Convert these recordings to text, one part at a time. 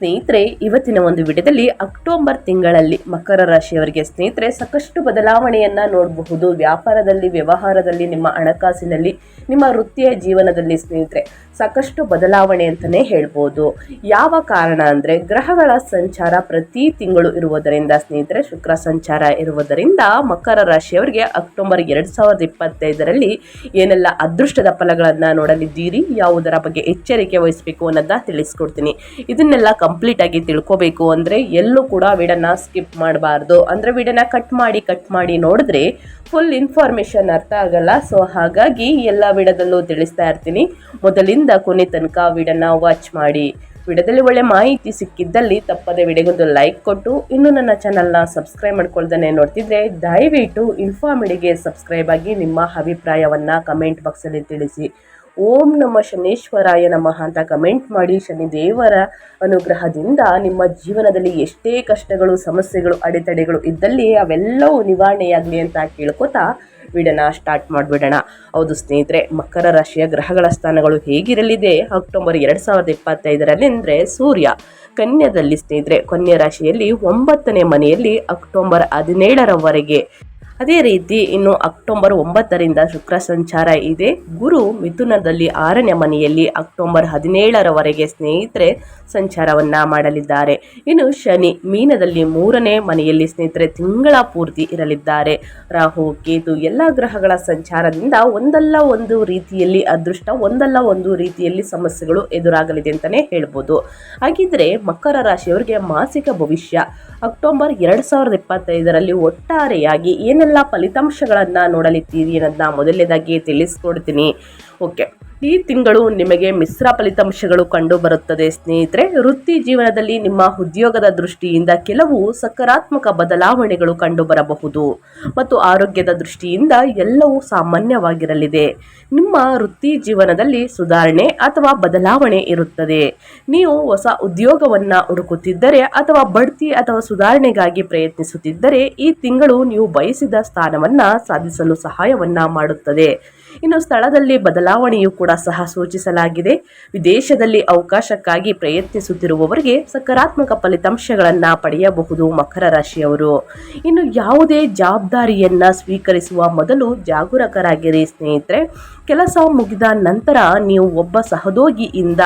ಸ್ನೇಹಿತರೆ, ಇವತ್ತಿನ ಒಂದು ವಿಡಿಯೋದಲ್ಲಿ ಅಕ್ಟೋಬರ್ ತಿಂಗಳಲ್ಲಿ ಮಕರ ರಾಶಿಯವರಿಗೆ ಸ್ನೇಹಿತರೆ, ಸಾಕಷ್ಟು ಬದಲಾವಣೆಯನ್ನ ನೋಡಬಹುದು. ವ್ಯಾಪಾರದಲ್ಲಿ, ವ್ಯವಹಾರದಲ್ಲಿ, ನಿಮ್ಮ ಹಣಕಾಸಿನಲ್ಲಿ, ನಿಮ್ಮ ವೃತ್ತಿಯ ಜೀವನದಲ್ಲಿ ಸ್ನೇಹಿತರೆ, ಸಾಕಷ್ಟು ಬದಲಾವಣೆ ಅಂತಲೇ ಹೇಳ್ಬೋದು. ಯಾವ ಕಾರಣ ಅಂದರೆ, ಗ್ರಹಗಳ ಸಂಚಾರ ಪ್ರತಿ ತಿಂಗಳು ಇರುವುದರಿಂದ ಸ್ನೇಹಿತರೆ, ಶುಕ್ರ ಸಂಚಾರ ಇರುವುದರಿಂದ ಮಕರ ರಾಶಿಯವರಿಗೆ ಅಕ್ಟೋಬರ್ ಎರಡು ಸಾವಿರದ ಇಪ್ಪತ್ತೈದರಲ್ಲಿ ಏನೆಲ್ಲ ಅದೃಷ್ಟದ ಫಲಗಳನ್ನು ನೋಡಲಿದ್ದೀರಿ, ಯಾವುದರ ಬಗ್ಗೆ ಎಚ್ಚರಿಕೆ ವಹಿಸಬೇಕು ಅನ್ನೋದನ್ನ ತಿಳಿಸ್ಕೊಡ್ತೀನಿ. ಇದನ್ನೆಲ್ಲ ಕಂಪ್ಲೀಟ್ ಆಗಿ ತಿಳ್ಕೋಬೇಕು ಅಂದರೆ ಎಲ್ಲೂ ಕೂಡ ವಿಡನ್ನ ಸ್ಕಿಪ್ ಮಾಡಬಾರ್ದು. ಅಂದರೆ ವಿಡನ್ನ ಕಟ್ ಮಾಡಿ ಕಟ್ ಮಾಡಿ ನೋಡಿದ್ರೆ ಫುಲ್ ಇನ್ಫಾರ್ಮೇಷನ್ ಅರ್ಥ ಆಗಲ್ಲ. ಸೊ ಹಾಗಾಗಿ ಎಲ್ಲ ವಿಡದಲ್ಲೂ ತಿಳಿಸ್ತಾ ಇರ್ತೀನಿ. ಮೊದಲಿಂದ ಕೊನೆ ತನಕ ವಿಡನ್ನ ವಾಚ್ ಮಾಡಿ. ವಿಡದಲ್ಲಿ ಒಳ್ಳೆ ಮಾಹಿತಿ ಸಿಕ್ಕಿದ್ದಲ್ಲಿ ತಪ್ಪದೆ ವಿಡಿಯೋಗೊಂದು ಲೈಕ್ ಕೊಟ್ಟು, ಇನ್ನೂ ನನ್ನ ಚಾನಲ್ನ ಸಬ್ಸ್ಕ್ರೈಬ್ ಮಾಡ್ಕೊಳ್ದೇ ನೋಡ್ತಿದ್ರೆ ದಯವಿಟ್ಟು ಇನ್ಫಾರ್ಮಿಡಿಗೆ ಸಬ್ಸ್ಕ್ರೈಬ್ ಆಗಿ ನಿಮ್ಮ ಅಭಿಪ್ರಾಯವನ್ನು ಕಮೆಂಟ್ ಬಾಕ್ಸಲ್ಲಿ ತಿಳಿಸಿ. ಓಂ ನಮ್ಮ ಶನೇಶ್ವರಾಯ ನಮಃ ಅಂತ ಕಮೆಂಟ್ ಮಾಡಿ ಶನಿ ದೇವರ ಅನುಗ್ರಹದಿಂದ ನಿಮ್ಮ ಜೀವನದಲ್ಲಿ ಎಷ್ಟೇ ಕಷ್ಟಗಳು, ಸಮಸ್ಯೆಗಳು, ಅಡೆತಡೆಗಳು ಇದ್ದಲ್ಲಿ ಅವೆಲ್ಲವೂ ನಿವಾರಣೆಯಾಗಲಿ ಅಂತ ಕೇಳ್ಕೊತಾ ಬಿಡೋಣ ಸ್ಟಾರ್ಟ್ ಮಾಡಿಬಿಡೋಣ. ಹೌದು ಸ್ನೇಹಿತರೆ, ಮಕರ ರಾಶಿಯ ಗ್ರಹಗಳ ಸ್ಥಾನಗಳು ಹೇಗಿರಲಿದೆ? ಅಕ್ಟೋಬರ್ ಎರಡು ಸಾವಿರದ ಇಪ್ಪತ್ತೈದರಲ್ಲಿ ಅಂದರೆ ಸೂರ್ಯ. ಕನ್ಯದಲ್ಲಿ ಸ್ನೇಹಿತರೆ, ಕನ್ಯಾ ರಾಶಿಯಲ್ಲಿ ಒಂಬತ್ತನೇ ಮನೆಯಲ್ಲಿ ಅಕ್ಟೋಬರ್ ಹದಿನೇಳರವರೆಗೆ. ಅದೇ ರೀತಿ ಇನ್ನು ಅಕ್ಟೋಬರ್ ಒಂಬತ್ತರಿಂದ ಶುಕ್ರ ಸಂಚಾರ ಇದೆ. ಗುರು ಮಿಥುನದಲ್ಲಿ ಆರನೇ ಮನೆಯಲ್ಲಿ ಅಕ್ಟೋಬರ್ ಹದಿನೇಳರವರೆಗೆ ಸ್ನೇಹಿತರೆ ಸಂಚಾರವನ್ನ ಮಾಡಲಿದ್ದಾರೆ. ಇನ್ನು ಶನಿ ಮೀನದಲ್ಲಿ ಮೂರನೇ ಮನೆಯಲ್ಲಿ ಸ್ನೇಹಿತರೆ ತಿಂಗಳ ಪೂರ್ತಿ ಇರಲಿದ್ದಾರೆ. ರಾಹು, ಕೇತು ಎಲ್ಲ ಗ್ರಹಗಳ ಸಂಚಾರದಿಂದ ಒಂದಲ್ಲ ಒಂದು ರೀತಿಯಲ್ಲಿ ಅದೃಷ್ಟ, ಒಂದಲ್ಲ ಒಂದು ರೀತಿಯಲ್ಲಿ ಸಮಸ್ಯೆಗಳು ಎದುರಾಗಲಿದೆ ಅಂತಲೇ ಹೇಳ್ಬೋದು. ಹಾಗಿದ್ರೆ ಮಕರ ರಾಶಿಯವರಿಗೆ ಮಾಸಿಕ ಭವಿಷ್ಯ ಅಕ್ಟೋಬರ್ ಎರಡು ಸಾವಿರದ ಇಪ್ಪತ್ತೈದರಲ್ಲಿ ಒಟ್ಟಾರೆಯಾಗಿ ಏನೆಲ್ಲ ಫಲಿತಾಂಶಗಳನ್ನು ನೋಡಲಿದ್ದೀರಿ ಅನ್ನೋದನ್ನ ಮೊದಲನೇದಾಗಿ ತಿಳಿಸ್ಕೊಡ್ತೀನಿ. ಓಕೆ ಈ ತಿಂಗಳು ನಿಮಗೆ ಮಿಶ್ರ ಫಲಿತಾಂಶಗಳು ಕಂಡು ಬರುತ್ತದೆ, ಸ್ನೇಹಿತರೆ. ವೃತ್ತಿ ಜೀವನದಲ್ಲಿ ನಿಮ್ಮ ಉದ್ಯೋಗದ ದೃಷ್ಟಿಯಿಂದ ಕೆಲವು ಸಕಾರಾತ್ಮಕ ಬದಲಾವಣೆಗಳು ಕಂಡು ಬರಬಹುದು. ಮತ್ತು ಆರೋಗ್ಯದ ದೃಷ್ಟಿಯಿಂದ ಎಲ್ಲವೂ ಸಾಮಾನ್ಯವಾಗಿರಲಿದೆ. ನಿಮ್ಮ ವೃತ್ತಿ ಜೀವನದಲ್ಲಿ ಸುಧಾರಣೆ ಅಥವಾ ಬದಲಾವಣೆ ಇರುತ್ತದೆ. ನೀವು ಹೊಸ ಉದ್ಯೋಗವನ್ನು ಹುಡುಕುತ್ತಿದ್ದರೆ ಅಥವಾ ಬಡ್ತಿ ಅಥವಾ ಸುಧಾರಣೆಗಾಗಿ ಪ್ರಯತ್ನಿಸುತ್ತಿದ್ದರೆ ಈ ತಿಂಗಳು ನೀವು ಬಯಸಿದ ಸ್ಥಾನವನ್ನು ಸಾಧಿಸಲು ಸಹಾಯವನ್ನು ಮಾಡುತ್ತದೆ. ಇನ್ನು ಸ್ಥಳದಲ್ಲಿ ಬದಲಾವಣೆಯೂ ಕೂಡ ಸಹ ಸೂಚಿಸಲಾಗಿದೆ. ವಿದೇಶದಲ್ಲಿ ಅವಕಾಶಕ್ಕಾಗಿ ಪ್ರಯತ್ನಿಸುತ್ತಿರುವವರಿಗೆ ಸಕಾರಾತ್ಮಕ ಫಲಿತಾಂಶಗಳನ್ನು ಪಡೆಯಬಹುದು ಮಕರ ರಾಶಿಯವರು. ಇನ್ನು ಯಾವುದೇ ಜವಾಬ್ದಾರಿಯನ್ನ ಸ್ವೀಕರಿಸುವ ಮೊದಲು ಜಾಗರೂಕರಾಗಿರಿ ಸ್ನೇಹಿತರೆ. ಕೆಲಸ ಮುಗಿದ ನಂತರ ನೀವು ಒಬ್ಬ ಸಹೋದ್ಯೋಗಿಯಿಂದ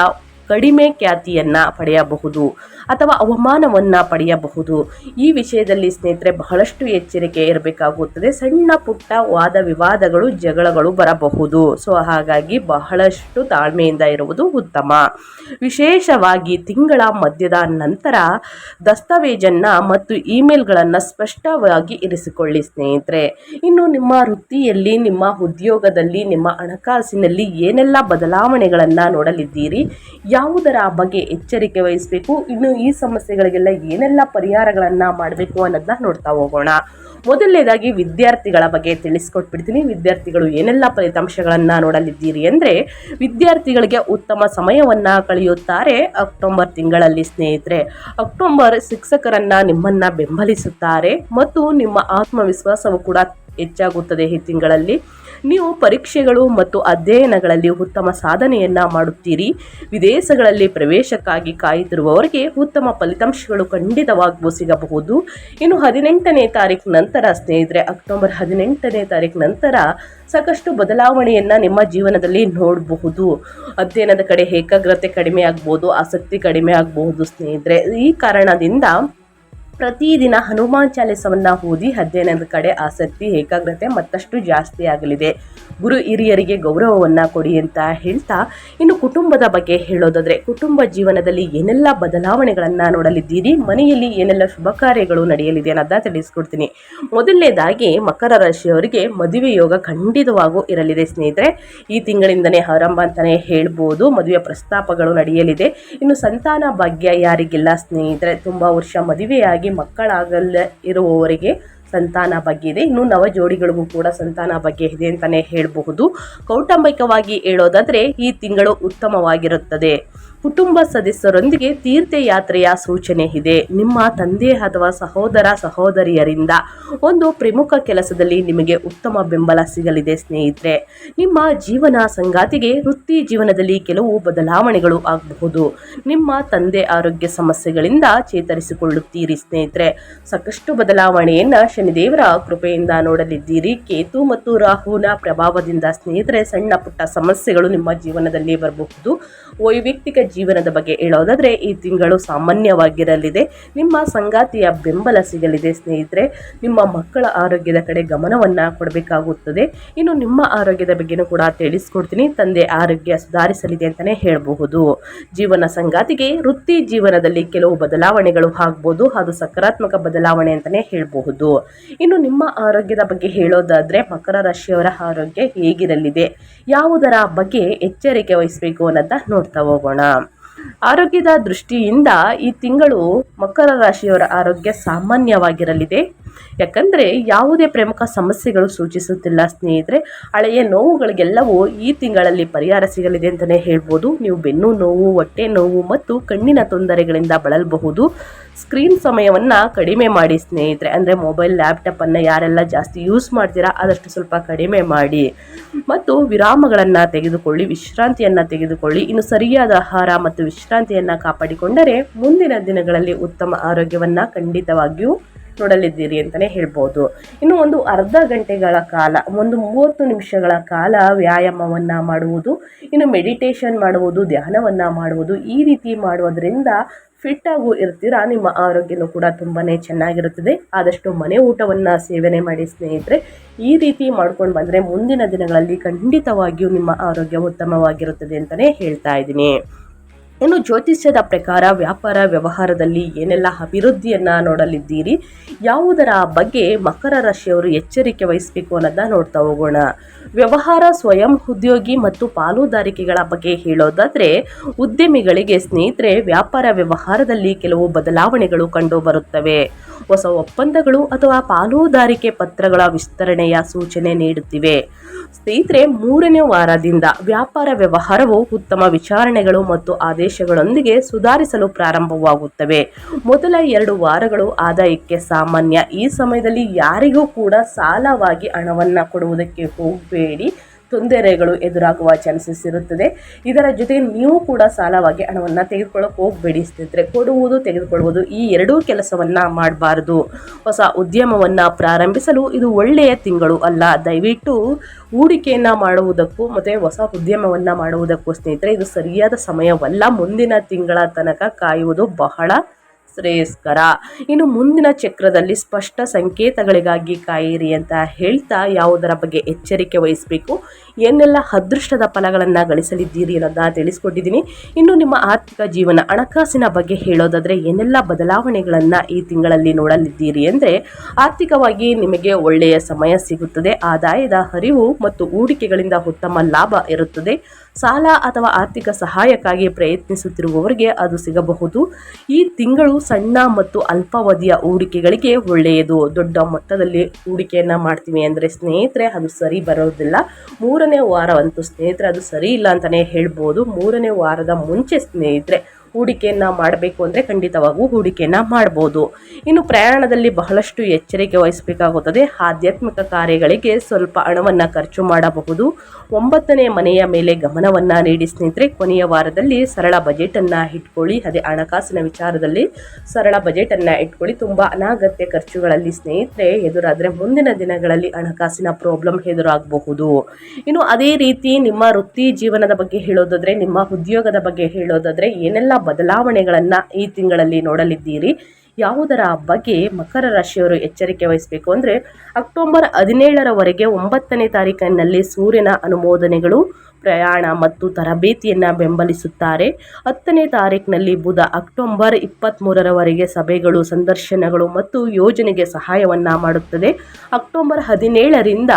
ಕಡಿಮೆ ಖ್ಯಾತಿಯನ್ನು ಪಡೆಯಬಹುದು ಅಥವಾ ಅವಮಾನವನ್ನು ಪಡೆಯಬಹುದು. ಈ ವಿಷಯದಲ್ಲಿ ಸ್ನೇಹಿತರೆ, ಬಹಳಷ್ಟು ಎಚ್ಚರಿಕೆ ಇರಬೇಕಾಗುತ್ತದೆ. ಸಣ್ಣ ಪುಟ್ಟ ವಾದ ವಿವಾದಗಳು, ಜಗಳಗಳು ಬರಬಹುದು. ಸೊ, ಹಾಗಾಗಿ ಬಹಳಷ್ಟು ತಾಳ್ಮೆಯಿಂದ ಇರುವುದು ಉತ್ತಮ. ವಿಶೇಷವಾಗಿ ತಿಂಗಳ ಮಧ್ಯದ ನಂತರ ದಸ್ತಾವೇಜನ್ನು ಮತ್ತು ಇಮೇಲ್ಗಳನ್ನು ಸ್ಪಷ್ಟವಾಗಿ ಇರಿಸಿಕೊಳ್ಳಿ ಸ್ನೇಹಿತರೆ. ಇನ್ನು ನಿಮ್ಮ ವೃತ್ತಿಯಲ್ಲಿ, ನಿಮ್ಮ ಉದ್ಯೋಗದಲ್ಲಿ, ನಿಮ್ಮ ಹಣಕಾಸಿನಲ್ಲಿ ಏನೆಲ್ಲ ಬದಲಾವಣೆಗಳನ್ನು ನೋಡಲಿದ್ದೀರಿ? ಯಾವುದರ ಬಗ್ಗೆ ಎಚ್ಚರಿಕೆ ವಹಿಸಬೇಕು? ಇನ್ನು ಈ ಸಮಸ್ಯೆಗಳಿಗೆಲ್ಲ ಏನೆಲ್ಲ ಪರಿಹಾರಗಳನ್ನು ಮಾಡಬೇಕು ಅನ್ನೋದನ್ನ ನೋಡ್ತಾ ಹೋಗೋಣ. ಮೊದಲನೇದಾಗಿ ವಿದ್ಯಾರ್ಥಿಗಳ ಬಗ್ಗೆ ತಿಳಿಸ್ಕೊಟ್ಬಿಡ್ತೀನಿ. ವಿದ್ಯಾರ್ಥಿಗಳು ಏನೆಲ್ಲ ಫಲಿತಾಂಶಗಳನ್ನು ನೋಡಲಿದ್ದೀರಿ ಅಂದರೆ, ವಿದ್ಯಾರ್ಥಿಗಳಿಗೆ ಉತ್ತಮ ಸಮಯವನ್ನು ಕಳೆಯುತ್ತಾರೆ ಅಕ್ಟೋಬರ್ ತಿಂಗಳಲ್ಲಿ ಸ್ನೇಹಿತರೆ. ಅಕ್ಟೋಬರ್ ಶಿಕ್ಷಕರನ್ನು ನಿಮ್ಮನ್ನು ಬೆಂಬಲಿಸುತ್ತಾರೆ ಮತ್ತು ನಿಮ್ಮ ಆತ್ಮವಿಶ್ವಾಸವು ಕೂಡ ಹೆಚ್ಚಾಗುತ್ತದೆ ಈ ತಿಂಗಳಲ್ಲಿ. ನೀವು ಪರೀಕ್ಷೆಗಳು ಮತ್ತು ಅಧ್ಯಯನಗಳಲ್ಲಿ ಉತ್ತಮ ಸಾಧನೆಯನ್ನು ಮಾಡುತ್ತೀರಿ. ವಿದೇಶಗಳಲ್ಲಿ ಪ್ರವೇಶಕ್ಕಾಗಿ ಕಾಯುತ್ತಿರುವವರಿಗೆ ಉತ್ತಮ ಫಲಿತಾಂಶಗಳು ಖಂಡಿತವಾಗೂ ಸಿಗಬಹುದು. ಇನ್ನು ಹದಿನೆಂಟನೇ ತಾರೀಕು ನಂತರ, ಸ್ನೇಹಿತರೆ, ಅಕ್ಟೋಬರ್ ಹದಿನೆಂಟನೇ ತಾರೀಕು ನಂತರ ಸಾಕಷ್ಟು ಬದಲಾವಣೆಯನ್ನು ನಿಮ್ಮ ಜೀವನದಲ್ಲಿ ನೋಡಬಹುದು. ಅಧ್ಯಯನದ ಕಡೆ ಏಕಾಗ್ರತೆ ಕಡಿಮೆ ಆಗ್ಬೋದು, ಆಸಕ್ತಿ ಕಡಿಮೆ ಆಗಬಹುದು ಸ್ನೇಹಿತರೆ. ಈ ಕಾರಣದಿಂದ ಪ್ರತಿದಿನ ಹನುಮಾನ್ ಚಾಲಿಸವನ್ನ ಓದಿ ಅಧ್ಯಯನದ ಕಡೆ ಆಸಕ್ತಿ, ಏಕಾಗ್ರತೆ ಮತ್ತಷ್ಟು ಜಾಸ್ತಿ ಆಗಲಿದೆ. ಗುರು ಹಿರಿಯರಿಗೆ ಗೌರವವನ್ನ ಕೊಡಿ ಅಂತ ಹೇಳ್ತಾ ಇನ್ನು ಕುಟುಂಬದ ಬಗ್ಗೆ ಹೇಳೋದಾದ್ರೆ, ಕುಟುಂಬ ಜೀವನದಲ್ಲಿ ಏನೆಲ್ಲ ಬದಲಾವಣೆಗಳನ್ನು ನೋಡಲಿದ್ದೀರಿ? ಮನೆಯಲ್ಲಿ ಏನೆಲ್ಲ ಶುಭ ಕಾರ್ಯಗಳು ನಡೆಯಲಿದೆ ಅನ್ನೋದ ತಿಳಿಸ್ಕೊಡ್ತೀನಿ. ಮೊದಲನೇದಾಗಿ ಮಕರ ರಾಶಿಯವರಿಗೆ ಮದುವೆ ಯೋಗ ಖಂಡಿತವಾಗೂ ಇರಲಿದೆ ಸ್ನೇಹಿತರೆ. ಈ ತಿಂಗಳಿಂದನೇ ಆರಂಭ ಅಂತಾನೆ ಹೇಳ್ಬೋದು. ಮದುವೆ ಪ್ರಸ್ತಾಪಗಳು ನಡೆಯಲಿದೆ. ಇನ್ನು ಸಂತಾನ ಭಾಗ್ಯ ಯಾರಿಗಿಲ್ಲ ಸ್ನೇಹಿತರೆ. ತುಂಬ ವರ್ಷ ಮದುವೆಯಾಗಿ ಮಕ್ಕಳಾಗಲ್ಲ ಇರುವವರಿಗೆ ಸಂತಾನ ಬಗ್ಗೆ ಇದೆ. ಇನ್ನು ನವ ಜೋಡಿಗಳಿಗೂ ಕೂಡ ಸಂತಾನ ಬಗ್ಗೆ ಇದೆ ಅಂತಾನೆ ಹೇಳಬಹುದು. ಕೌಟುಂಬಿಕವಾಗಿ ಹೇಳೋದಾದರೆ ಈ ತಿಂಗಳು ಉತ್ತಮವಾಗಿರುತ್ತದೆ. ಕುಟುಂಬ ಸದಸ್ಯರೊಂದಿಗೆ ತೀರ್ಥಯಾತ್ರೆಯ ಸೂಚನೆ ಇದೆ. ನಿಮ್ಮ ತಂದೆ ಅಥವಾ ಸಹೋದರ, ಸಹೋದರಿಯರಿಂದ ಒಂದು ಪ್ರಮುಖ ಕೆಲಸದಲ್ಲಿ ನಿಮಗೆ ಉತ್ತಮ ಬೆಂಬಲ ಸಿಗಲಿದೆ ಸ್ನೇಹಿತರೆ. ನಿಮ್ಮ ಜೀವನ ಸಂಗಾತಿಗೆ ವೃತ್ತಿ ಜೀವನದಲ್ಲಿ ಕೆಲವು ಬದಲಾವಣೆಗಳು ಆಗಬಹುದು. ನಿಮ್ಮ ತಂದೆ ಆರೋಗ್ಯ ಸಮಸ್ಯೆಗಳಿಂದ ಚೇತರಿಸಿಕೊಳ್ಳುತ್ತೀರಿ ಸ್ನೇಹಿತರೆ. ಸಾಕಷ್ಟು ಬದಲಾವಣೆಯನ್ನು ಶನಿದೇವರ ಕೃಪೆಯಿಂದ ನೋಡಲಿದ್ದೀರಿ. ಕೇತು ಮತ್ತು ರಾಹುನ ಪ್ರಭಾವದಿಂದ ಸ್ನೇಹಿತರೆ ಸಣ್ಣ ಪುಟ್ಟ ಸಮಸ್ಯೆಗಳು ನಿಮ್ಮ ಜೀವನದಲ್ಲಿ ಬರಬಹುದು. ವೈಯಕ್ತಿಕ ಜೀವನದ ಬಗ್ಗೆ ಹೇಳೋದಾದ್ರೆ ಈ ತಿಂಗಳು ಸಾಮಾನ್ಯವಾಗಿರಲಿದೆ. ನಿಮ್ಮ ಸಂಗಾತಿಯ ಬೆಂಬಲ ಸಿಗಲಿದೆ ಸ್ನೇಹಿತರೆ. ನಿಮ್ಮ ಮಕ್ಕಳ ಆರೋಗ್ಯದ ಕಡೆ ಗಮನವನ್ನು ಕೊಡಬೇಕಾಗುತ್ತದೆ. ಇನ್ನು ನಿಮ್ಮ ಆರೋಗ್ಯದ ಬಗ್ಗೆನೂ ಕೂಡ ತಿಳಿಸ್ಕೊಡ್ತೀನಿ. ತಂದೆ ಆರೋಗ್ಯ ಸುಧಾರಿಸಲಿದೆ ಅಂತಲೇ ಹೇಳಬಹುದು. ಜೀವನ ಸಂಗಾತಿಗೆ ವೃತ್ತಿ ಜೀವನದಲ್ಲಿ ಕೆಲವು ಬದಲಾವಣೆಗಳು ಆಗ್ಬೋದು. ಅದು ಸಕಾರಾತ್ಮಕ ಬದಲಾವಣೆ ಅಂತಲೇ ಹೇಳಬಹುದು. ಇನ್ನು ನಿಮ್ಮ ಆರೋಗ್ಯದ ಬಗ್ಗೆ ಹೇಳೋದಾದ್ರೆ ಮಕರ ರಾಶಿಯವರ ಆರೋಗ್ಯ ಹೇಗಿರಲಿದೆ? ಯಾವುದರ ಬಗ್ಗೆ ಎಚ್ಚರಿಕೆ ವಹಿಸಬೇಕು ಅನ್ನೋದನ್ನ ನೋಡ್ತಾ ಹೋಗೋಣ. ಆರೋಗ್ಯದ ದೃಷ್ಟಿಯಿಂದ ಈ ತಿಂಗಳು ಮಕರ ರಾಶಿಯವರ ಆರೋಗ್ಯ ಸಾಮಾನ್ಯವಾಗಿರಲಿದೆ. ಯಾಕಂದರೆ ಯಾವುದೇ ಪ್ರಮುಖ ಸಮಸ್ಯೆಗಳು ಸೂಚಿಸುತ್ತಿಲ್ಲ ಸ್ನೇಹಿತರೆ. ಹಳೆಯ ನೋವುಗಳಿಗೆಲ್ಲವೂ ಈ ತಿಂಗಳಲ್ಲಿ ಪರಿಹಾರ ಸಿಗಲಿದೆ ಅಂತಲೇ ಹೇಳ್ಬೋದು. ನೀವು ಬೆನ್ನು ನೋವು, ಹೊಟ್ಟೆ ನೋವು ಮತ್ತು ಕಣ್ಣಿನ ತೊಂದರೆಗಳಿಂದ ಬಳಲಬಹುದು. ಸ್ಕ್ರೀನ್ ಸಮಯವನ್ನು ಕಡಿಮೆ ಮಾಡಿ ಸ್ನೇಹಿತರೆ. ಅಂದರೆ ಮೊಬೈಲ್ ಲ್ಯಾಪ್ಟಾಪನ್ನು ಯಾರೆಲ್ಲ ಜಾಸ್ತಿ ಯೂಸ್ ಮಾಡ್ತೀರಾ ಆದಷ್ಟು ಸ್ವಲ್ಪ ಕಡಿಮೆ ಮಾಡಿ. ಮತ್ತು ವಿರಾಮಗಳನ್ನು ತೆಗೆದುಕೊಳ್ಳಿ, ವಿಶ್ರಾಂತಿಯನ್ನು ತೆಗೆದುಕೊಳ್ಳಿ. ಇನ್ನು ಸರಿಯಾದ ಆಹಾರ ಮತ್ತು ವಿಶ್ರಾಂತಿಯನ್ನು ಕಾಪಾಡಿಕೊಂಡರೆ ಮುಂದಿನ ದಿನಗಳಲ್ಲಿ ಉತ್ತಮ ಆರೋಗ್ಯವನ್ನು ಖಂಡಿತವಾಗಿಯೂ ನೋಡಲಿದ್ದೀರಿ ಅಂತಲೇ ಹೇಳ್ಬೋದು. ಇನ್ನು ಒಂದು ಅರ್ಧ ಗಂಟೆಗಳ ಕಾಲ, ಒಂದು ಮೂವತ್ತು ನಿಮಿಷಗಳ ಕಾಲ ವ್ಯಾಯಾಮವನ್ನು ಮಾಡುವುದು, ಇನ್ನು ಮೆಡಿಟೇಷನ್ ಮಾಡುವುದು, ಧ್ಯಾನವನ್ನು ಮಾಡುವುದು, ಈ ರೀತಿ ಮಾಡುವುದರಿಂದ ಫಿಟ್ ಆಗು ಇರ್ತೀರಾ? ನಿಮ್ಮ ಆರೋಗ್ಯನೂ ಕೂಡ ತುಂಬಾ ಚೆನ್ನಾಗಿರುತ್ತದೆ. ಆದಷ್ಟು ಮನೆ ಊಟವನ್ನು ಸೇವನೆ ಮಾಡಿ ಸ್ನೇಹಿತರೆ, ಈ ರೀತಿ ಮಾಡ್ಕೊಂಡು ಬಂದರೆ ಮುಂದಿನ ದಿನಗಳಲ್ಲಿ ಖಂಡಿತವಾಗಿಯೂ ನಿಮ್ಮ ಆರೋಗ್ಯ ಉತ್ತಮವಾಗಿರುತ್ತದೆ ಅಂತಲೇ ಹೇಳ್ತಾ ಇದ್ದೀನಿ. ಇನ್ನು ಜ್ಯೋತಿಷ್ಯದ ಪ್ರಕಾರ ವ್ಯಾಪಾರ ವ್ಯವಹಾರದಲ್ಲಿ ಏನೆಲ್ಲ ಅಭಿವೃದ್ಧಿಯನ್ನು ನೋಡಲಿದ್ದೀರಿ? ಯಾವುದರ ಬಗ್ಗೆ ಮಕರ ರಾಶಿಯವರು ಎಚ್ಚರಿಕೆ ವಹಿಸಬೇಕು ಅನ್ನೋದನ್ನ ನೋಡ್ತಾ ಹೋಗೋಣ. ವ್ಯವಹಾರ, ಸ್ವಯಂ ಉದ್ಯೋಗಿ ಮತ್ತು ಪಾಲುದಾರಿಕೆಗಳ ಬಗ್ಗೆ ಹೇಳೋದಾದರೆ, ಉದ್ಯಮಿಗಳಿಗೆ ಸ್ನೇಹಿತರೆ, ವ್ಯಾಪಾರ ವ್ಯವಹಾರದಲ್ಲಿ ಕೆಲವು ಬದಲಾವಣೆಗಳು ಕಂಡು ಬರುತ್ತವೆ. ಹೊಸ ಒಪ್ಪಂದಗಳು ಅಥವಾ ಪಾಲುದಾರಿಕೆ ಪತ್ರಗಳ ವಿಸ್ತರಣೆಯ ಸೂಚನೆ ನೀಡುತ್ತಿವೆ. ಸ್ನೇಹಿತರೆ, ಮೂರನೇ ವಾರದಿಂದ ವ್ಯಾಪಾರ ವ್ಯವಹಾರವು ಉತ್ತಮ ವಿಚಾರಣೆಗಳು ಮತ್ತು ಆದೇಶಗಳೊಂದಿಗೆ ಸುಧಾರಿಸಲು ಪ್ರಾರಂಭವಾಗುತ್ತವೆ. ಮೊದಲ ಎರಡು ವಾರಗಳು ಆದಾಯಕ್ಕೆ ಸಾಮಾನ್ಯ. ಈ ಸಮಯದಲ್ಲಿ ಯಾರಿಗೂ ಕೂಡ ಸಾಲವಾಗಿ ಹಣವನ್ನು ಕೊಡುವುದಕ್ಕೆ ಹೋಗಬೇಡಿ. ತೊಂದರೆಗಳು ಎದುರಾಗುವ ಚಾನ್ಸಸ್ ಇರುತ್ತದೆ. ಇದರ ಜೊತೆ ನೀವು ಕೂಡ ಸಾಲವಾಗಿ ಹಣವನ್ನು ತೆಗೆದುಕೊಳ್ಳೋಕೆ ಹೋಗಬೇಡಿ ಸ್ನೇಹಿತರೆ. ಕೊಡುವುದು, ತೆಗೆದುಕೊಳ್ಳುವುದು ಈ ಎರಡೂ ಕೆಲಸವನ್ನು ಮಾಡಬಾರದು. ಹೊಸ ಉದ್ಯಮವನ್ನು ಪ್ರಾರಂಭಿಸಲು ಇದು ಒಳ್ಳೆಯ ತಿಂಗಳು ಅಲ್ಲ. ದಯವಿಟ್ಟು ಹೂಡಿಕೆಯನ್ನು ಮಾಡುವುದಕ್ಕೂ ಮತ್ತು ಹೊಸ ಉದ್ಯಮವನ್ನು ಮಾಡುವುದಕ್ಕೂ ಸ್ನೇಹಿತರೆ, ಇದು ಸರಿಯಾದ ಸಮಯವಲ್ಲ. ಮುಂದಿನ ತಿಂಗಳ ತನಕ ಕಾಯುವುದು ಬಹಳ ಶ್ರೇಯಸ್ಕರ. ಇನ್ನು ಮುಂದಿನ ಚಕ್ರದಲ್ಲಿ ಸ್ಪಷ್ಟ ಸಂಕೇತಗಳಿಗಾಗಿ ಕಾಯಿರಿ ಅಂತ ಹೇಳ್ತಾ ಯಾವುದರ ಬಗ್ಗೆ ಎಚ್ಚರಿಕೆ ವಹಿಸಬೇಕು ಏನೆಲ್ಲ ಅದೃಷ್ಟದ ಫಲಗಳನ್ನು ಗಳಿಸಲಿದ್ದೀರಿ ಅನ್ನೋದನ್ನ ತಿಳಿಸ್ಕೊಟ್ಟಿದ್ದೀನಿ. ಇನ್ನು ನಿಮ್ಮ ಆರ್ಥಿಕ ಜೀವನ ಹಣಕಾಸಿನ ಬಗ್ಗೆ ಹೇಳೋದಾದರೆ ಏನೆಲ್ಲ ಬದಲಾವಣೆಗಳನ್ನು ಈ ತಿಂಗಳಲ್ಲಿ ನೋಡಲಿದ್ದೀರಿ ಅಂದರೆ, ಆರ್ಥಿಕವಾಗಿ ನಿಮಗೆ ಒಳ್ಳೆಯ ಸಮಯ ಸಿಗುತ್ತದೆ, ಆದಾಯದ ಹರಿವು ಮತ್ತು ಹೂಡಿಕೆಗಳಿಂದ ಉತ್ತಮ ಲಾಭ ಇರುತ್ತದೆ. ಸಾಲ ಅಥವಾ ಆರ್ಥಿಕ ಸಹಾಯಕ್ಕಾಗಿ ಪ್ರಯತ್ನಿಸುತ್ತಿರುವವರಿಗೆ ಅದು ಸಿಗಬಹುದು. ಈ ತಿಂಗಳು ಸಣ್ಣ ಮತ್ತು ಅಲ್ಪಾವಧಿಯ ಹೂಡಿಕೆಗಳಿಗೆ ಒಳ್ಳೆಯದು. ದೊಡ್ಡ ಮೊತ್ತದಲ್ಲಿ ಹೂಡಿಕೆಯನ್ನು ಮಾಡ್ತೀವಿ ಅಂದರೆ ಸ್ನೇಹಿತರೆ, ಅದು ಸರಿ ಬರೋದಿಲ್ಲ. ಮೂರನೇ ವಾರವಂತೂ ಸ್ನೇಹಿತರೆ, ಅದು ಸರಿ ಇಲ್ಲ ಅಂತಲೇ ಹೇಳ್ಬೋದು. ಮೂರನೇ ವಾರದ ಮುಂಚೆ ಸ್ನೇಹಿತರೆ ಹೂಡಿಕೆಯನ್ನು ಮಾಡಬೇಕು ಅಂದರೆ ಖಂಡಿತವಾಗೂ ಹೂಡಿಕೆಯನ್ನು ಮಾಡ್ಬೋದು. ಇನ್ನು ಪ್ರಯಾಣದಲ್ಲಿ ಬಹಳಷ್ಟು ಎಚ್ಚರಿಕೆ ವಹಿಸಬೇಕಾಗುತ್ತದೆ. ಆಧ್ಯಾತ್ಮಿಕ ಕಾರ್ಯಗಳಿಗೆ ಸ್ವಲ್ಪ ಹಣವನ್ನು ಖರ್ಚು ಮಾಡಬಹುದು. ಒಂಬತ್ತನೇ ಮನೆಯ ಮೇಲೆ ಗಮನವನ್ನು ನೀಡಿ ಸ್ನೇಹಿತರೆ, ಕೊನೆಯ ವಾರದಲ್ಲಿ ಸರಳ ಬಜೆಟನ್ನು ಇಟ್ಕೊಳ್ಳಿ. ಅದೇ ಹಣಕಾಸಿನ ವಿಚಾರದಲ್ಲಿ ಸರಳ ಬಜೆಟನ್ನು ಇಟ್ಕೊಳ್ಳಿ. ತುಂಬ ಅನಾಗತ್ಯ ಖರ್ಚುಗಳಲ್ಲಿ ಸ್ನೇಹಿತರೆ, ಎದುರಾದರೆ ಮುಂದಿನ ದಿನಗಳಲ್ಲಿ ಹಣಕಾಸಿನ ಪ್ರಾಬ್ಲಮ್ ಎದುರಾಗಬಹುದು. ಇನ್ನು ಅದೇ ರೀತಿ ನಿಮ್ಮ ವೃತ್ತಿ ಜೀವನದ ಬಗ್ಗೆ ಹೇಳೋದಾದರೆ, ನಿಮ್ಮ ಉದ್ಯೋಗದ ಬಗ್ಗೆ ಹೇಳೋದಾದರೆ, ಏನೆಲ್ಲ ಬದಲಾವಣೆಗಳನ್ನು ಈ ತಿಂಗಳಲ್ಲಿ ನೋಡಲಿದ್ದೀರಿ. ಯಾವುದರ ಬಗ್ಗೆ ಮಕರ ರಾಶಿಯವರು ಎಚ್ಚರಿಕೆ ವಹಿಸಬೇಕು ಅಂದರೆ ಅಕ್ಟೋಬರ್ ಹದಿನೇಳರವರೆಗೆ ಒಂಬತ್ತನೇ ತಾರೀಕಿನಲ್ಲಿ ಸೂರ್ಯನ ಅನುಮೋದನೆಗಳು, ಪ್ರಯಾಣ ಮತ್ತು ತರಬೇತಿಯನ್ನು ಬೆಂಬಲಿಸುತ್ತಾರೆ. ಹತ್ತನೇ ತಾರೀಕಿನಲ್ಲಿ ಬುಧ ಅಕ್ಟೋಬರ್ ಇಪ್ಪತ್ತ್ಮೂರರವರೆಗೆ ಸಭೆಗಳು, ಸಂದರ್ಶನಗಳು ಮತ್ತು ಯೋಜನೆಗೆ ಸಹಾಯವನ್ನು ಮಾಡುತ್ತದೆ. ಅಕ್ಟೋಬರ್ ಹದಿನೇಳರಿಂದ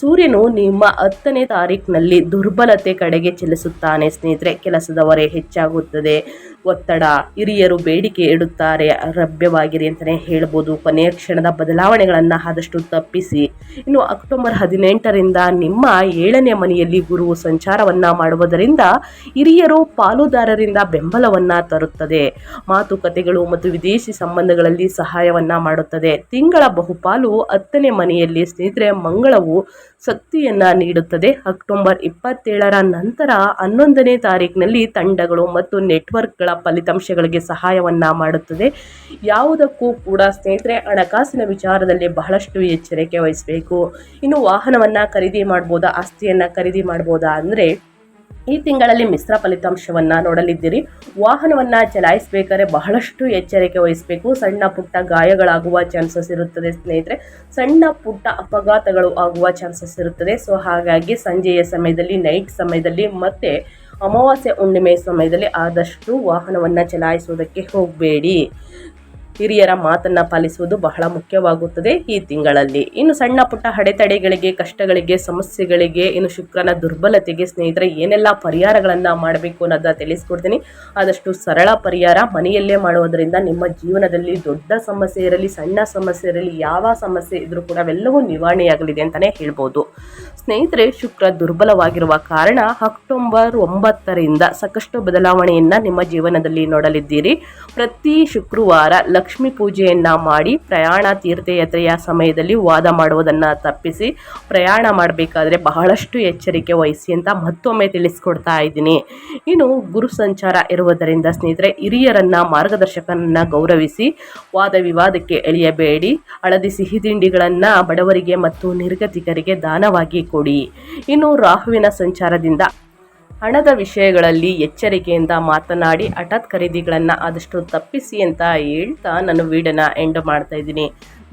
ಸೂರ್ಯನು ನಿಮ್ಮ ಹತ್ತನೇ ತಾರೀಕಿನಲ್ಲಿ ದುರ್ಬಲತೆ ಕಡೆಗೆ ಚಲಿಸುತ್ತಾನೆ ಸ್ನೇಹಿತರೆ. ಕೆಲಸದವರೇ, ಹೆಚ್ಚಾಗುತ್ತದೆ. ಒತ್ತಡ, ಹಿರಿಯರು ಬೇಡಿಕೆ ಇಡುತ್ತಾರೆ. ಲಭ್ಯವಾಗಿರಿ ಅಂತಲೇ ಹೇಳ್ಬೋದು. ಕೊನೆಯ ಕ್ಷಣದ ಬದಲಾವಣೆಗಳನ್ನು ಆದಷ್ಟು ತಪ್ಪಿಸಿ. ಇನ್ನು ಅಕ್ಟೋಬರ್ ಹದಿನೆಂಟರಿಂದ ನಿಮ್ಮ ಏಳನೇ ಮನೆಯಲ್ಲಿ ಗುರು ಸಂಚಾರವನ್ನು ಮಾಡುವುದರಿಂದ ಹಿರಿಯರು ಪಾಲುದಾರರಿಂದ ಬೆಂಬಲವನ್ನು ತರುತ್ತದೆ. ಮಾತುಕತೆಗಳು ಮತ್ತು ವಿದೇಶಿ ಸಂಬಂಧಗಳಲ್ಲಿ ಸಹಾಯವನ್ನು ಮಾಡುತ್ತದೆ. ತಿಂಗಳ ಬಹುಪಾಲು ಹತ್ತನೇ ಮನೆಯಲ್ಲಿ ಸ್ನೇಹಿತರೆ ಮಂಗಳವು ಶಕ್ತಿಯನ್ನು ನೀಡುತ್ತದೆ. ಅಕ್ಟೋಬರ್ ಇಪ್ಪತ್ತೇಳರ ನಂತರ ಹನ್ನೊಂದನೇ ತಾರೀಕಿನಲ್ಲಿ ತಂಡಗಳು ಮತ್ತು ನೆಟ್ವರ್ಕ್ಗಳ ಫಲಿತಾಂಶಗಳಿಗೆ ಸಹಾಯವನ್ನು ಮಾಡುತ್ತದೆ. ಯಾವುದಕ್ಕೂ ಕೂಡ ಸ್ನೇಹಿತರೆ, ಹಣಕಾಸಿನ ವಿಚಾರದಲ್ಲಿ ಬಹಳಷ್ಟು ಎಚ್ಚರಿಕೆ ವಹಿಸಬೇಕು. ಇನ್ನು ವಾಹನವನ್ನು ಖರೀದಿ ಮಾಡ್ಬೋದಾ, ಆಸ್ತಿಯನ್ನು ಖರೀದಿ ಮಾಡ್ಬೋದಾ ಅಂದರೆ, ಈ ತಿಂಗಳಲ್ಲಿ ಮಿಶ್ರ ಫಲಿತಾಂಶವನ್ನು ನೋಡಲಿದ್ದೀರಿ. ವಾಹನವನ್ನು ಚಲಾಯಿಸಬೇಕಾದ್ರೆ ಬಹಳಷ್ಟು ಎಚ್ಚರಿಕೆ ವಹಿಸಬೇಕು. ಸಣ್ಣ ಪುಟ್ಟ ಗಾಯಗಳಾಗುವ ಚಾನ್ಸಸ್ ಇರುತ್ತದೆ ಸ್ನೇಹಿತರೆ. ಸಣ್ಣ ಪುಟ್ಟ ಅಪಘಾತಗಳು ಆಗುವ ಚಾನ್ಸಸ್ ಇರುತ್ತದೆ. ಸೊ, ಹಾಗಾಗಿ ಸಂಜೆಯ ಸಮಯದಲ್ಲಿ, ನೈಟ್ ಸಮಯದಲ್ಲಿ ಮತ್ತು ಅಮಾವಾಸ್ಯೆ ಹುಣ್ಣಿಮೆ ಸಮಯದಲ್ಲಿ ಆದಷ್ಟು ವಾಹನವನ್ನು ಚಲಾಯಿಸುವುದಕ್ಕೆ ಹೋಗಬೇಡಿ. ಹಿರಿಯರ ಮಾತನ್ನು ಪಾಲಿಸುವುದು ಬಹಳ ಮುಖ್ಯವಾಗುತ್ತದೆ ಈ ತಿಂಗಳಲ್ಲಿ. ಇನ್ನು ಸಣ್ಣ ಪುಟ್ಟ ಅಡೆತಡೆಗಳಿಗೆ, ಕಷ್ಟಗಳಿಗೆ, ಸಮಸ್ಯೆಗಳಿಗೆ, ಇನ್ನು ಶುಕ್ರನ ದುರ್ಬಲತೆಗೆ ಸ್ನೇಹಿತರೆ ಏನೆಲ್ಲ ಪರಿಹಾರಗಳನ್ನು ಮಾಡಬೇಕು ಅನ್ನೋದನ್ನ ತಿಳಿಸ್ಕೊಡ್ತೀನಿ. ಆದಷ್ಟು ಸರಳ ಪರಿಹಾರ ಮನೆಯಲ್ಲೇ ಮಾಡುವುದರಿಂದ ನಿಮ್ಮ ಜೀವನದಲ್ಲಿ ದೊಡ್ಡ ಸಮಸ್ಯೆ ಇರಲಿ, ಸಣ್ಣ ಸಮಸ್ಯೆ ಇರಲಿ, ಯಾವ ಸಮಸ್ಯೆ ಇದ್ರೂ ಕೂಡ ಅವೆಲ್ಲವೂ ನಿವಾರಣೆಯಾಗಲಿದೆ ಅಂತಲೇ ಹೇಳ್ಬೋದು. ಸ್ನೇಹಿತರೆ, ಶುಕ್ರ ದುರ್ಬಲವಾಗಿರುವ ಕಾರಣ ಅಕ್ಟೋಬರ್ ಒಂಬತ್ತರಿಂದ ಸಾಕಷ್ಟು ಬದಲಾವಣೆಯನ್ನು ನಿಮ್ಮ ಜೀವನದಲ್ಲಿ ನೋಡಲಿದ್ದೀರಿ. ಪ್ರತಿ ಶುಕ್ರವಾರ ಲಕ್ಷ್ಮೀ ಪೂಜೆಯನ್ನು ಮಾಡಿ ಪ್ರಯಾಣ ತೀರ್ಥಯಾತ್ರೆಯ ಸಮಯದಲ್ಲಿ ವಾದ ಮಾಡುವುದನ್ನು ತಪ್ಪಿಸಿ ಪ್ರಯಾಣ ಮಾಡಬೇಕಾದ್ರೆ ಬಹಳಷ್ಟು ಎಚ್ಚರಿಕೆ ವಹಿಸಿ ಅಂತ ಮತ್ತೊಮ್ಮೆ ತಿಳಿಸ್ಕೊಡ್ತಾ ಇದ್ದೀನಿ. ಇನ್ನು ಗುರು ಸಂಚಾರ ಇರುವುದರಿಂದ ಸ್ನೇಹಿತರೆ, ಹಿರಿಯರನ್ನು ಮಾರ್ಗದರ್ಶಕನನ್ನು ಗೌರವಿಸಿ ವಾದ ವಿವಾದಕ್ಕೆ ಎಳೆಯಬೇಡಿ. ಹಳದಿ ಸಿಹಿ ತಿಂಡಿಗಳನ್ನು ಬಡವರಿಗೆ ಮತ್ತು ನಿರ್ಗತಿಕರಿಗೆ ದಾನವಾಗಿ ಕೊಡಿ. ಇನ್ನು ರಾಹುವಿನ ಸಂಚಾರದಿಂದ ಹಣದ ವಿಷಯಗಳಲ್ಲಿ ಎಚ್ಚರಿಕೆಯಿಂದ ಮಾತನಾಡಿ ಹಠಾತ್ ಖರೀದಿಗಳನ್ನು ಆದಷ್ಟು ತಪ್ಪಿಸಿ ಅಂತ ಹೇಳ್ತಾ ನಾನು ವೀಡನ್ನ ಎಂಡ್ ಮಾಡ್ತಾ ಇದ್ದೀನಿ.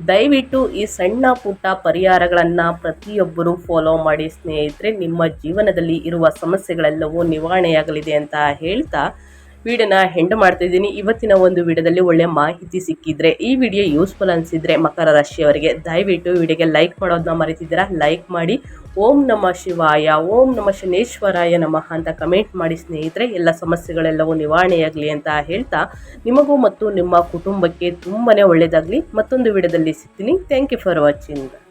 ದಯವಿಟ್ಟು ಈ ಸಣ್ಣ ಪುಟ್ಟ ಪರಿಹಾರಗಳನ್ನು ಪ್ರತಿಯೊಬ್ಬರೂ ಫಾಲೋ ಮಾಡಿ ಸ್ನೇಹಿತರೆ, ನಿಮ್ಮ ಜೀವನದಲ್ಲಿ ಇರುವ ಸಮಸ್ಯೆಗಳೆಲ್ಲವೂ ನಿವಾರಣೆಯಾಗಲಿದೆ ಅಂತ ಹೇಳ್ತಾ ವಿಡಿಯೋನ ಹೆಂಡ್ ಮಾಡ್ತಾ ಇದ್ದೀನಿ. ಇವತ್ತಿನ ಒಂದು ವಿಡಿಯೋದಲ್ಲಿ ಒಳ್ಳೆ ಮಾಹಿತಿ ಸಿಕ್ಕಿದ್ರೆ, ಈ ವಿಡಿಯೋ ಯೂಸ್ಫುಲ್ ಅನಿಸಿದ್ರೆ ಮಕರ ರಾಶಿಯವರಿಗೆ ದಯವಿಟ್ಟು ವಿಡಿಯೋಗೆ ಲೈಕ್ ಮಾಡೋದನ್ನ ಮರಿತಿದ್ದೀರಾ? ಲೈಕ್ ಮಾಡಿ, ಓಂ ನಮ ಶಿವಾಯ, ಓಂ ನಮ ಶನೇಶ್ವರಾಯ ನಮಃ ಅಂತ ಕಮೆಂಟ್ ಮಾಡಿ ಸ್ನೇಹಿತರೆ, ಎಲ್ಲ ಸಮಸ್ಯೆಗಳೆಲ್ಲವೂ ನಿವಾರಣೆಯಾಗಲಿ ಅಂತ ಹೇಳ್ತಾ, ನಿಮಗೂ ಮತ್ತು ನಿಮ್ಮ ಕುಟುಂಬಕ್ಕೆ ತುಂಬಾ ಒಳ್ಳೆಯದಾಗಲಿ ಮತ್ತೊಂದು ವಿಡಿಯೋದಲ್ಲಿ ಸಿಗ್ತೀನಿ. Thank you for watching